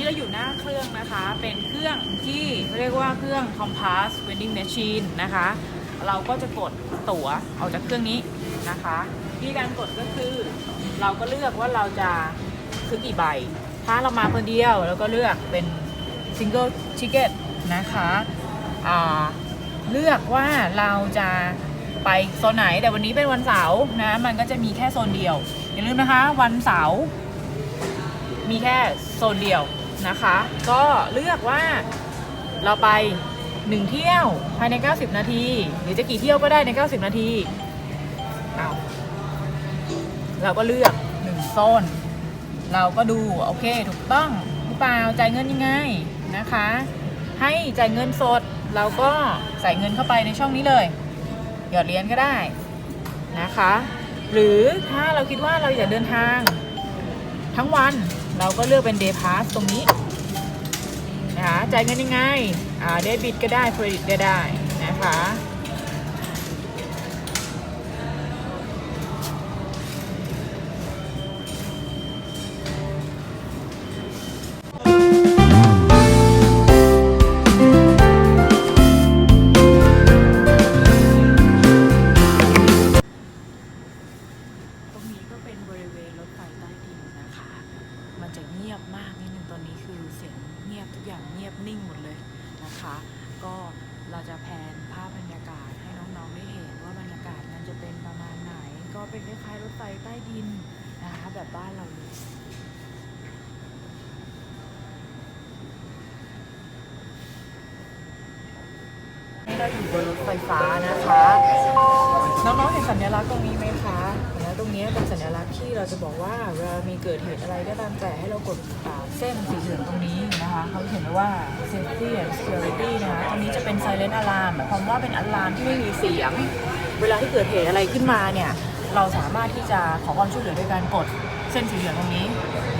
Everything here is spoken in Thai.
หน้าเครื่องนะคะ เป็นเครื่องที่เรียกว่าเครื่อง Compass Vending Machine นะคะ เราก็จะกดตั๋วออกจากเครื่องนี้นะคะวิธีการกดก็คือเราก็เลือกว่าเราจะซื้อกี่ใบ ถ้าเรามาคนเดียวเราก็เลือกเป็น Single Ticket นะคะเลือกว่าเราจะไปโซนไหนแต่วันนี้เป็นวันเสาร์นะมันก็จะมีแค่โซนเดียว อย่าลืมนะคะ วันเสาร์มีแค่โซนเดียว นะคะ ก็เลือกว่าเราไป 1 เที่ยวภายใน 90 นาที หรือจะกี่เที่ยวก็ได้ใน 90 นาทีเอาเราก็เลือก1โซนเราก็ดูโอเคถูกต้องหรือเปล่าจ่ายเงินยังไงนะคะ ให้จ่ายเงินสดเราก็ใส่เงินเข้าไปในช่องนี้เลย หยอดเหรียญก็ได้นะคะ หรือถ้าเราคิดว่าเราอยากเดินทางทั้งวัน เราก็เลือกเป็น day pass ตรงนี้นะคะจ่ายเงินยังไงอ่าเดบิตก็ได้เครดิตก็ได้นะคะ ยงเงียบทุกอย่างเงียบนิ่งหมดเลยนะคะ ก็เราจะแพนภาพบรรยากาศให้น้องๆได้เห็นว่าบรรยากาศมันจะเป็นประมาณไหน ก็เป็นคล้ายๆรถไฟใต้ดินนะคะแบบบ้านเราเลยเราอยู่บนรถไฟฟ้านะคะ น้องๆเห็นสัญลักษณ์ตรงนี้ไหมคะสัญลักษณ์ตรงนี้เป็นสัญลักษณ์ที่เราจะบอกว่าเวลามีเกิดเหตุอะไรก็ตามแต่ให้เรากดอ่าเส้นสีเหลืองตรงนี้นะ คะเขาเขียนไว้ว่า safety and security นะคะตรงนี้จะเป็น silent alarm หมายความว่าเป็นอัลามที่ไม่มีเสียง เวลาที่เกิดเหตุอะไรขึ้นมาเนี่ย เราสามารถที่จะขอความช่วยเหลือด้วยการกดเส้นสีเหลืองตรงนี้น